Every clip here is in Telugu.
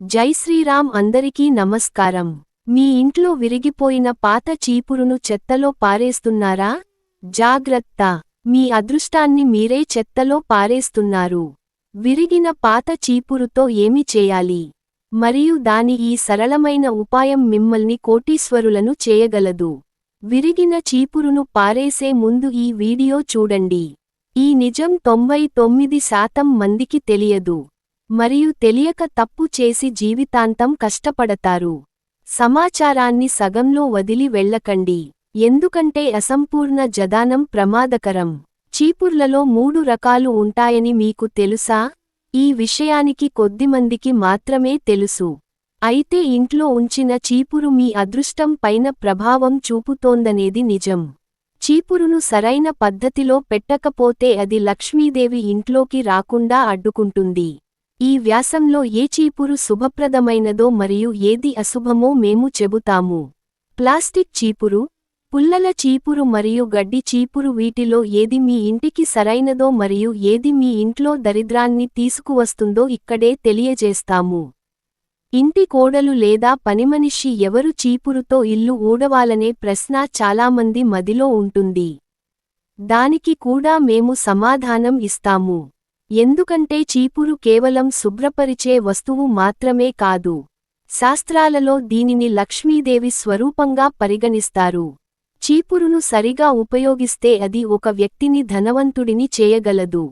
జై శ్రీరామ్ అందరికీ నమస్కారం. మీ ఇంట్లో విరిగిపోయిన పాత చీపురును చెత్తలో పారేస్తున్నారా? జాగ్రత్త. మీ అదృష్టాన్ని మీరే చెత్తలో పారేస్తున్నారు. విరిగిన పాత చీపురుతో ఏమి చేయాలి? మరియు దాని ఈ సరళమైన ఉపాయం మిమ్మల్ని కోటీశ్వరులను చేయగలదు. విరిగిన చీపురును పారేసే ముందు ఈ వీడియో చూడండి. ఈ నిజం తొంభై తొమ్మిది శాతం మందికి తెలియదు. మరియు తెలియక తప్పు చేసి జీవితాంతం కష్టపడతారు. సమాచారాన్ని సగంలో వదిలి వెళ్ళకండి. ఎందుకంటే అసంపూర్ణ జదానం ప్రమాదకరం. చీపుర్లలో మూడు రకాలు ఉంటాయని మీకు తెలుసా? ఈ విషయానికి కొద్దిమందికి మాత్రమే తెలుసు. అయితే ఇంట్లో ఉంచిన చీపురు మీ అదృష్టం పైన ప్రభావం చూపుతోందనేది నిజం. చీపురును సరైన పద్ధతిలో పెట్టకపోతే అది లక్ష్మీదేవి ఇంట్లోకి రాకుండా అడ్డుకుంటుంది. ఈ వ్యాసంలో ఏ చీపురు శుభప్రదమైనదో మరియు ఏది అశుభమో మేము చెబుతాము. ప్లాస్టిక్ చీపురు పుల్లల చీపురు మరియు గడ్డి చీపురు వీటిలో ఏది మీ ఇంటికి సరైనదో మరియు ఏది మీ ఇంట్లో దరిద్రాన్ని తీసుకువస్తుందో ఇక్కడే తెలియజేస్తాము. ఇంటి కోడలు లేదా పనిమనిషి ఎవరు చీపురుతో ఇల్లు ఊడవాలనే ప్రశ్న చాలామంది మదిలో ఉంటుంది. దానికి కూడా మేము సమాధానం ఇస్తాము. ఎందుకంటే చీపురు కేవలం శుభ్రపరిచే వస్తువు మాత్రమే కాదు. శాస్త్రాలలో దీనిని లక్ష్మీదేవి స్వరూపంగా పరిగణిస్తారు. చీపురును సరిగా ఉపయోగిస్తే అది ఒక వ్యక్తిని ధనవంతుడిని చేయగలదు.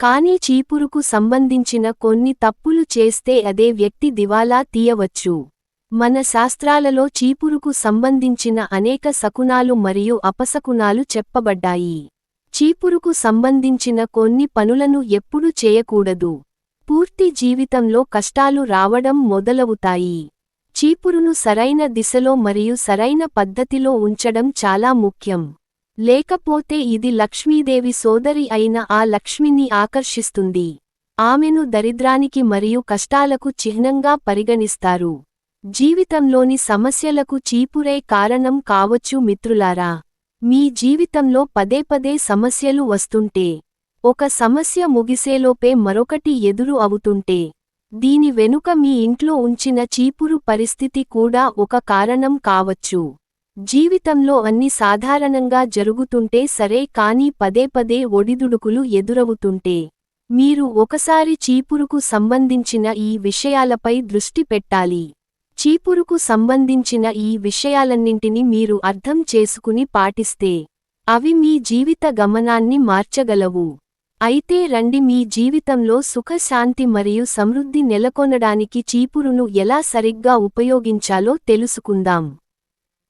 కానీ చీపురుకు సంబంధించిన కొన్ని తప్పులు చేస్తే అదే వ్యక్తి దివాలా తీయవచ్చు. మన శాస్త్రాలలో చీపురుకు సంబంధించిన అనేక శకునాలు మరియు అపశకునాలు చెప్పబడ్డాయి. చీపురుకు సంబంధించిన కొన్ని పనులను ఎప్పుడు చేయకూడదు. పూర్తి జీవితంలో కష్టాలు రావడం మొదలవుతాయి. చీపురును సరైన దిశలో మరియు సరైన పద్ధతిలో ఉంచడం చాలా ముఖ్యం. లేకపోతే ఇది లక్ష్మీదేవి సోదరి అయిన ఆ లక్ష్మిని ఆకర్షిస్తుంది. ఆమెను దరిద్రానికి మరియు కష్టాలకు చిహ్నంగా పరిగణిస్తారు. జీవితంలోని సమస్యలకు చీపురే కారణం కావచ్చు మిత్రులారా. మీ జీవితంలో పదే పదే సమస్యలు వస్తుంటే ఒక సమస్య ముగిసేలోపే మరొకటి ఎదురు అవుతుంటే దీని వెనుక మీ ఇంట్లో ఉంచిన చీపురు పరిస్థితి కూడా ఒక కారణం కావచ్చు. జీవితంలో అన్ని సాధారణంగా జరుగుతుంటే సరే కానీ పదే పదే ఒడిదుడుకులు ఎదురవుతుంటే మీరు ఒకసారి చీపురుకు సంబంధించిన ఈ విషయాలపై దృష్టి పెట్టాలి. చీపురుకు సంబంధించిన ఈ విషయాలన్నింటినీ మీరు అర్థం చేసుకుని పాటిస్తే అవి మీ జీవిత గమనాన్ని మార్చగలవు. అయితే రండి మీ జీవితంలో సుఖశాంతి మరియు సమృద్ధి నెలకొనడానికి చీపురును ఎలా సరిగ్గా ఉపయోగించాలో తెలుసుకుందాం.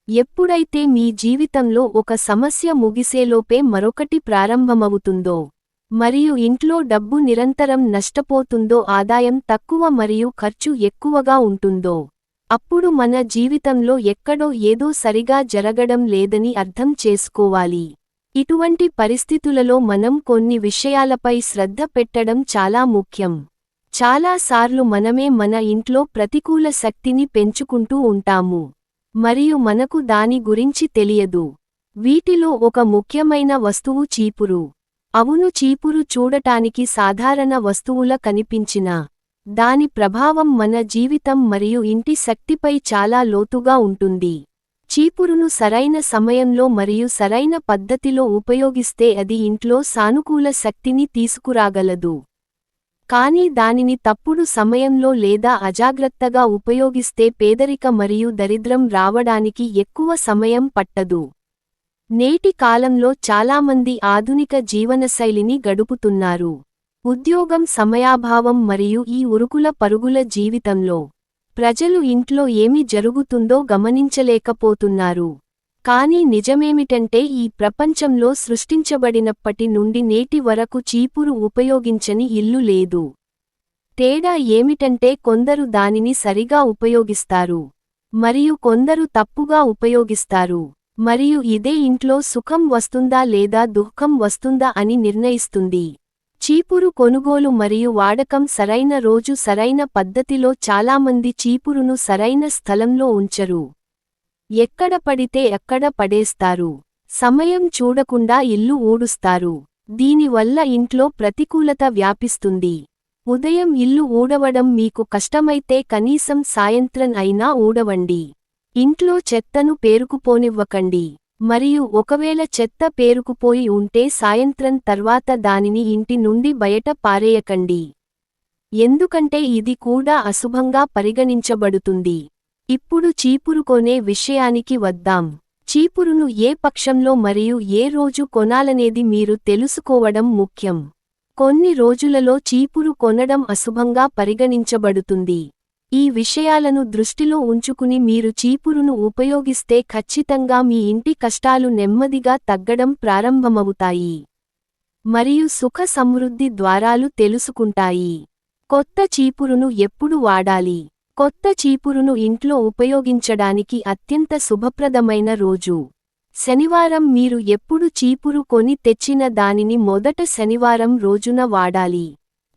ఎప్పుడైతే మీ జీవితంలో ఒక సమస్య ముగిసేలోపే మరొకటి ప్రారంభమవుతుందో మరియు ఇంట్లో డబ్బు నిరంతరం నష్టపోతుందో ఆదాయం తక్కువ మరియు ఖర్చు ఎక్కువగా ఉంటుందో అప్పుడు మన జీవితంలో ఎక్కడో ఏదో సరిగా జరగడం లేదని అర్థం చేసుకోవాలి. ఇటువంటి పరిస్థితులలో మనం కొన్ని విషయాలపై శ్రద్ధ పెట్టడం చాలా ముఖ్యం. చాలాసార్లు మనమే మన ఇంట్లో ప్రతికూల శక్తిని పెంచుకుంటూ ఉంటాము. మరియు మనకు దాని గురించి తెలియదు. వీటిలో ఒక ముఖ్యమైన వస్తువు చీపురు. అవును చీపురు చూడటానికి సాధారణ వస్తువుల కనిపించిన దాని ప్రభావం మన జీవితం మరియు ఇంటి శక్తిపై చాలా లోతుగా ఉంటుంది. చీపురును సరైన సమయంలో మరియు సరైన పద్ధతిలో ఉపయోగిస్తే అది ఇంట్లో సానుకూల శక్తిని తీసుకురాగలదు. కానీ దానిని తప్పుడు సమయంలో లేదా అజాగ్రత్తగా ఉపయోగిస్తే పేదరిక మరియు దరిద్రం రావడానికి ఎక్కువ సమయం పట్టదు. నేటి కాలంలో చాలామంది ఆధునిక జీవనశైలిని గడుపుతున్నారు. ఉద్యోగం సమయాభావం మరియు ఈ ఉరుకుల పరుగుల జీవితంలో ప్రజలు ఇంట్లో ఏమి జరుగుతుందో గమనించలేకపోతున్నారు. కానీ నిజమేమిటంటే ఈ ప్రపంచంలో సృష్టించబడినప్పటి నుండి నేటి వరకు చీపురు ఉపయోగించని ఇల్లు లేదు. తేడా ఏమిటంటే కొందరు దానిని సరిగా ఉపయోగిస్తారు. మరియు కొందరు తప్పుగా ఉపయోగిస్తారు. మరియు ఇదే ఇంట్లో సుఖం వస్తుందా లేదా దుఃఖం వస్తుందా అని నిర్ణయిస్తుంది. చీపురు కొనుగోలు మరియు వాడకం సరైన రోజు సరైన పద్ధతిలో చాలామంది చీపురును సరైన స్థలంలో ఉంచరు. ఎక్కడ పడితే ఎక్కడ పడేస్తారు. సమయం చూడకుండా ఇల్లు ఊడుస్తారు. దీనివల్ల ఇంట్లో ప్రతికూలత వ్యాపిస్తుంది. ఉదయం ఇల్లు ఊడవడం మీకు కష్టమైతే కనీసం సాయంత్రం అయినా ఊడవండి. ఇంట్లో చెత్తను పేరుకుపోనివ్వకండి. మరియు ఒకవేళ చెత్త పేరుకుపోయి ఉంటే సాయంత్రం తర్వాత దానిని ఇంటి నుండి బయట పారేయకండి. ఎందుకంటే ఇది కూడా అశుభంగా పరిగణించబడుతుంది. ఇప్పుడు చీపురుకొనే విషయానికి వద్దాం. చీపురును ఏ పక్షంలో మరియు ఏ రోజు కొనాలనేది మీరు తెలుసుకోవడం ముఖ్యం. కొన్ని రోజులలో చీపురు కొనడం అశుభంగా పరిగణించబడుతుంది. ఈ విషయాలను దృష్టిలో ఉంచుకుని మీరు చీపురును ఉపయోగిస్తే ఖచ్చితంగా మీ ఇంటి కష్టాలు నెమ్మదిగా తగ్గడం ప్రారంభమవుతాయి. మరియు సుఖ సమృద్ధి ద్వారాలు తెలుసుకుంటాయి. కొత్త చీపురును ఎప్పుడు వాడాలి? కొత్త చీపురును ఇంట్లో ఉపయోగించడానికి అత్యంత శుభప్రదమైన రోజు. శనివారం మీరు ఎప్పుడు చీపురు కొని తెచ్చిన దానిని మొదట శనివారం రోజున వాడాలి.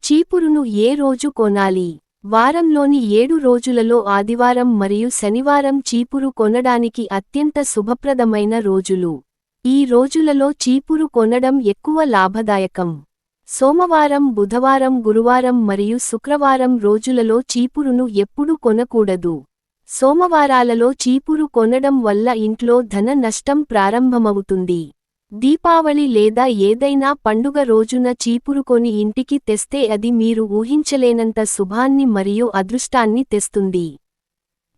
చీపురును ఏ రోజు కొనాలి? వారంలోని ఏడు రోజులలో ఆదివారం మరియు శనివారం చీపురు కొనడానికి అత్యంత శుభప్రదమైన రోజులు. ఈ రోజులలో చీపురు కొనడం ఎక్కువ లాభదాయకం. సోమవారం బుధవారం గురువారం మరియు శుక్రవారం రోజులలో చీపురును ఎప్పుడు కొనకూడదు. సోమవారాలలో చీపురు కొనడం వల్ల ఇంట్లో ధన నష్టం ప్రారంభమవుతుంది. దీపావళి లేదా ఏదైనా పండుగ రోజున చీపురు కొని ఇంటికి తెస్తే అది మీరు ఊహించలేనంత శుభాన్ని మరియు అదృష్టాన్ని తెస్తుంది.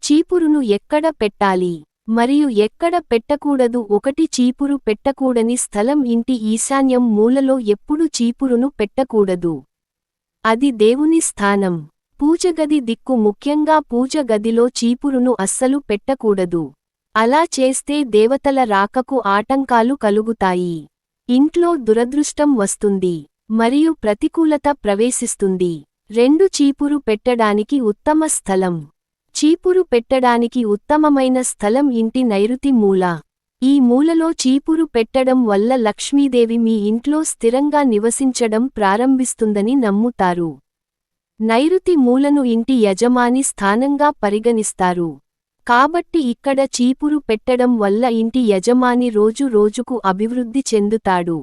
చీపురును ఎక్కడ పెట్టాలి? మరియు ఎక్కడ పెట్టకూడదు? ఒకటి చీపురు పెట్టకూడని స్థలం ఇంటి ఈశాన్యం మూలలో ఎప్పుడు చీపురును పెట్టకూడదు? అది దేవుని స్థానం. పూజగది దిక్కు ముఖ్యంగా పూజ గదిలో చీపురును అస్సలు పెట్టకూడదు. అలా చేస్తే దేవతల రాకకు ఆటంకాలు కలుగుతాయి. ఇంట్లో దురదృష్టం వస్తుంది. మరియు ప్రతికూలత ప్రవేశిస్తుంది. రెండు చీపురు పెట్టడానికి ఉత్తమ స్థలం. చీపురు పెట్టడానికి ఉత్తమమైన స్థలం ఇంటి నైరుతి మూల. ఈ మూలలో చీపురు పెట్టడం వల్ల లక్ష్మీదేవి మీ ఇంట్లో స్థిరంగా నివసించడం ప్రారంభిస్తుందని నమ్ముతారు. నైరుతి మూలను ఇంటి యజమాని స్థానంగా పరిగణిస్తారు. కాబట్టి ఇక్కడ చీపురు పెట్టడం వల్ల ఇంటి యజమాని రోజు రోజుకు అభివృద్ధి చెందుతాడు.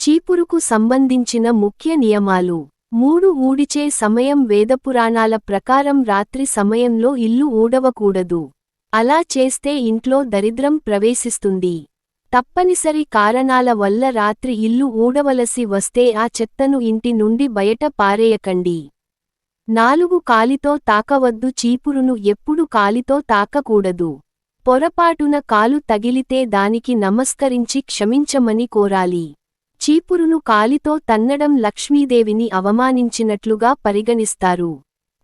చీపురుకు సంబంధించిన ముఖ్య నియమాలు. మూడు ఊడిచే సమయం వేదపురాణాల ప్రకారం రాత్రి సమయంలో ఇల్లు ఊడవకూడదు. అలా చేస్తే ఇంట్లో దరిద్రం ప్రవేశిస్తుంది. తప్పనిసరి కారణాల వల్ల రాత్రి ఇల్లు ఊడవలసి వస్తే ఆ చెత్తను ఇంటి నుండి బయట పారేయకండి. నాలుగు కాలితో తాకవద్దు చీపురును ఎప్పుడు కాలితో తాకకూడదు. పొరపాటున కాలు తగిలితే దానికి నమస్కరించి క్షమించమని కోరాలి. చీపురును కాలితో తన్నడం లక్ష్మీదేవిని అవమానించినట్లుగా పరిగణిస్తారు.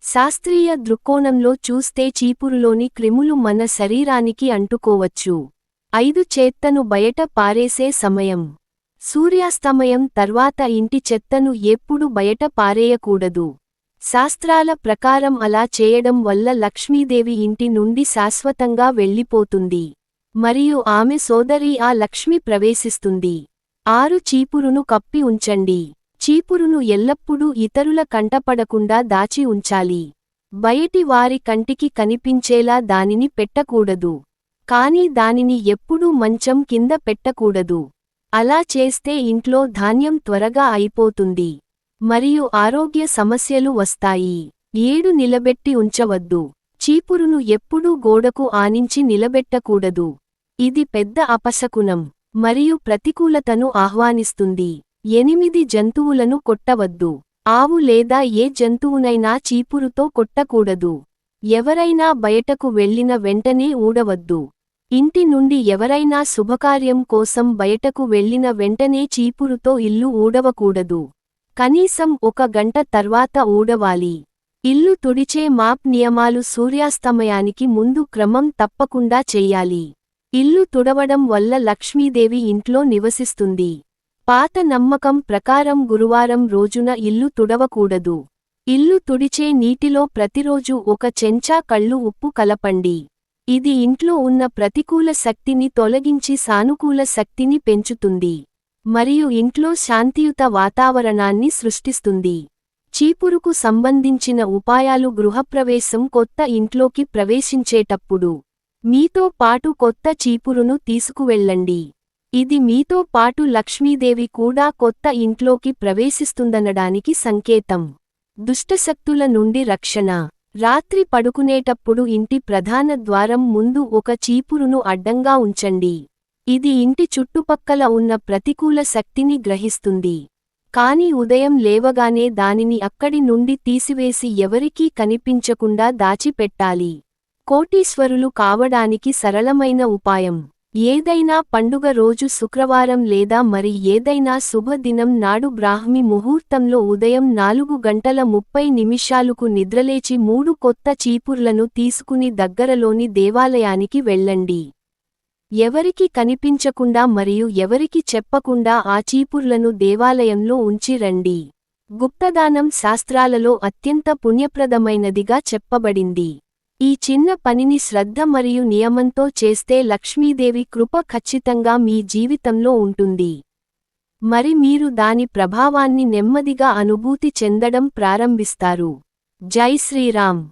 శాస్త్రీయ దృక్కోణంలో చూస్తే చీపురులోని క్రిములు మన శరీరానికి అంటుకోవచ్చు. ఐదు చేత్తను బయట పారేసే సమయం. సూర్యాస్తమయం తర్వాత ఇంటి చెత్తను ఎప్పుడు బయట పారేయకూడదు. శాస్త్రాల ప్రకారం అలా చేయడం వల్ల లక్ష్మీదేవి ఇంటి నుండి శాశ్వతంగా వెళ్ళిపోతుంది. మరియు ఆమె సోదరి ఆ లక్ష్మి ప్రవేశిస్తుంది. ఆరు చీపురును కప్పి ఉంచండి. చీపురును ఎల్లప్పుడూ ఇతరుల కంటపడకుండా దాచి ఉంచాలి. బయటి వారి కంటికి కనిపించేలా దానిని పెట్టకూడదు. కాని దానిని ఎప్పుడూ మంచం కింద పెట్టకూడదు. అలా చేస్తే ఇంట్లో ధాన్యం త్వరగా అయిపోతుంది. మరియు ఆరోగ్య సమస్యలు వస్తాయి. ఏడు నిలబెట్టి ఉంచవద్దు. చీపురును ఎప్పుడూ గోడకు ఆనించి నిలబెట్టకూడదు. ఇది పెద్ద అపశకునం మరియు ప్రతికూలతను ఆహ్వానిస్తుంది. ఎనిమిది జంతువులను కొట్టవద్దు. ఆవు లేదా ఏ జంతువునైనా చీపురుతో కొట్టకూడదు. ఎవరైనా బయటకు వెళ్ళిన వెంటనే ఊడవద్దు. ఇంటి నుండి ఎవరైనా శుభకార్యం కోసం బయటకు వెళ్ళిన వెంటనే చీపురుతో ఇల్లు ఊడవకూడదు. కనీసం ఒక గంట తర్వాత ఊడవాలి. ఇల్లు తుడిచే మాప్ నియమాలు సూర్యాస్తమయానికి ముందు క్రమం తప్పకుండా చెయ్యాలి ఇల్లు తుడవడం వల్ల లక్ష్మీదేవి ఇంట్లో నివసిస్తుంది. పాత నమ్మకం ప్రకారం గురువారం రోజున ఇల్లు తుడవకూడదు. ఇల్లు తుడిచే నీటిలో ప్రతిరోజు ఒక చెంచా కళ్ళు ఉప్పు కలపండి. ఇది ఇంట్లో ఉన్న ప్రతికూల శక్తిని తొలగించి సానుకూల శక్తిని పెంచుతుంది. మరియు ఇంట్లో శాంతియుత వాతావరణాన్ని సృష్టిస్తుంది. చీపురుకు సంబంధించిన ఉపాయాలు గృహప్రవేశం కొత్త ఇంట్లోకి ప్రవేశించేటప్పుడు మీతో పాటు కొత్త చీపురును తీసుకువెళ్ళండి. ఇది మీతో పాటు లక్ష్మీదేవి కూడా కొత్త ఇంట్లోకి ప్రవేశిస్తుందనడానికి సంకేతం. దుష్టశక్తుల నుండి రక్షణ. రాత్రి పడుకునేటప్పుడు ఇంటి ప్రధాన ద్వారం ముందు ఒక చీపురును అడ్డంగా ఉంచండి. ఇది ఇంటి చుట్టుపక్కల ఉన్న ప్రతికూల శక్తిని గ్రహిస్తుంది. కాని ఉదయం లేవగానే దానిని అక్కడి నుండి తీసివేసి ఎవరికీ కనిపించకుండా దాచిపెట్టాలి. కోటీశ్వరులు కావడానికి సరళమైన ఉపాయం. ఏదైనా పండుగ రోజు శుక్రవారం లేదా మరి ఏదైనా శుభదినం నాడు బ్రాహ్మి ముహూర్తంలో ఉదయం నాలుగు గంటల ముప్పై నిమిషాలుకు నిద్రలేచి మూడు కొత్త చీపుర్లను తీసుకుని దగ్గరలోని దేవాలయానికి వెళ్ళండి. ఎవరికి కనిపించకుండా మరియు ఎవరికి చెప్పకుండా ఆ చీపుర్లను దేవాలయంలో ఉంచి రండి. గుప్తదానం శాస్త్రాలలో అత్యంత పుణ్యప్రదమైనదిగా చెప్పబడింది. ఈ చిన్న పనిని శ్రద్ధ మరియు నియమంతో చేస్తే లక్ష్మీదేవి కృప ఖచ్చితంగా మీ జీవితంలో ఉంటుంది. మరి మీరు దాని ప్రభావాన్ని నెమ్మదిగా అనుభూతి చెందడం ప్రారంభిస్తారు. జై శ్రీరామ్.